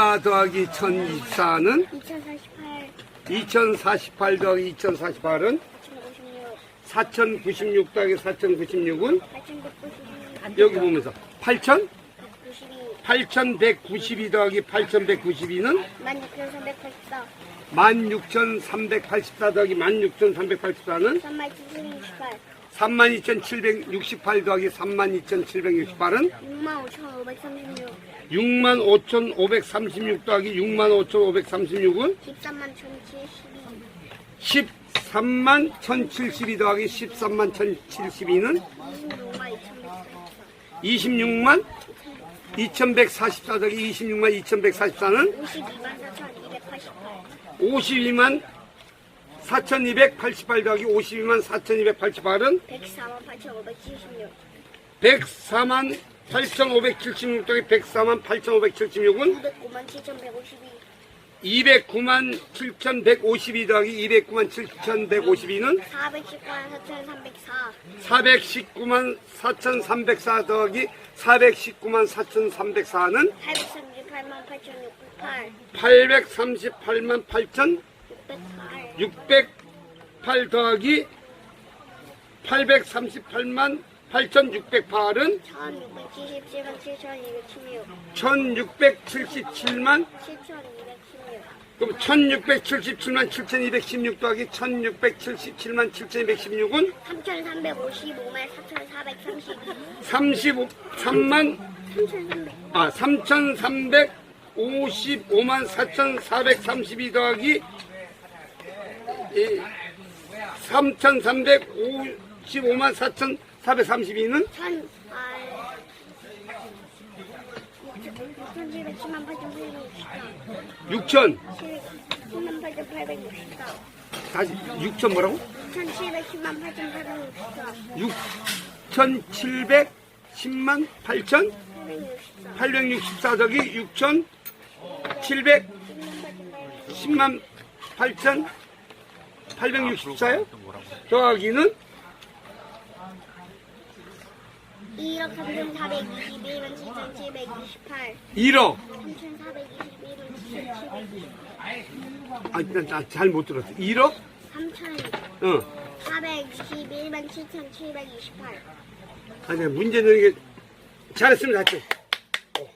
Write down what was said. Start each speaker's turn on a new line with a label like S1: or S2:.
S1: 1024 더하기 1024는?
S2: 2048,
S1: 2048 더하기 2048은?
S2: 4056,
S1: 4096 더하기 4096은?
S2: 8192,
S1: 여기 보면서 8000?
S2: 92,
S1: 8192 더하기 8192는
S2: 16384,
S1: 16384 더하기 16384는
S2: 3768,
S1: 32768 더하기 32768은
S2: 65,536,
S1: 65536 더하기 65536은
S2: 13만 1072,
S1: 13만 1072 더하기 13만 1072는
S2: 26만 2144,
S1: 26만 2144 더하기 26만 2144는
S2: 52만 4288,
S1: 52만 4288 더하기 52만 4288은
S2: 104만 8576,
S1: 104만 8576 더하기 104만 8576은
S2: 909만 7152,
S1: 209만 7152 더하기 209만 7152는
S2: 419만 4304,
S1: 419만 4304 더하기 419만 4304는
S2: 838만 8608,
S1: 838만 8천
S2: 608,
S1: 608 더하기 838만 8608은
S2: 1677만 7216,
S1: 1677만
S2: 7216,
S1: 그럼 1677만 7216 더하기 1677만 7216은
S2: 3355만 4432,
S1: 35, 3만
S2: 3300,
S1: 아 3355만 4432 더하기 3355만 4432는?
S2: 1000, 아, 6710만 8864,
S1: 6천.
S2: 10만 8864,
S1: 다시 6천 뭐라고?
S2: 1710만 8864,
S1: 6,710만 8천?
S2: 864,
S1: 864 더하기 6천 710만 8천 864요? 더하기는
S2: 1억 3421만 7728,
S1: 1억.
S2: 3421만 7728,
S1: 아, 나잘못 들었어. 1억?
S2: 3000,
S1: 어
S2: 421만 7728.
S1: 아니 문제는 이게 어.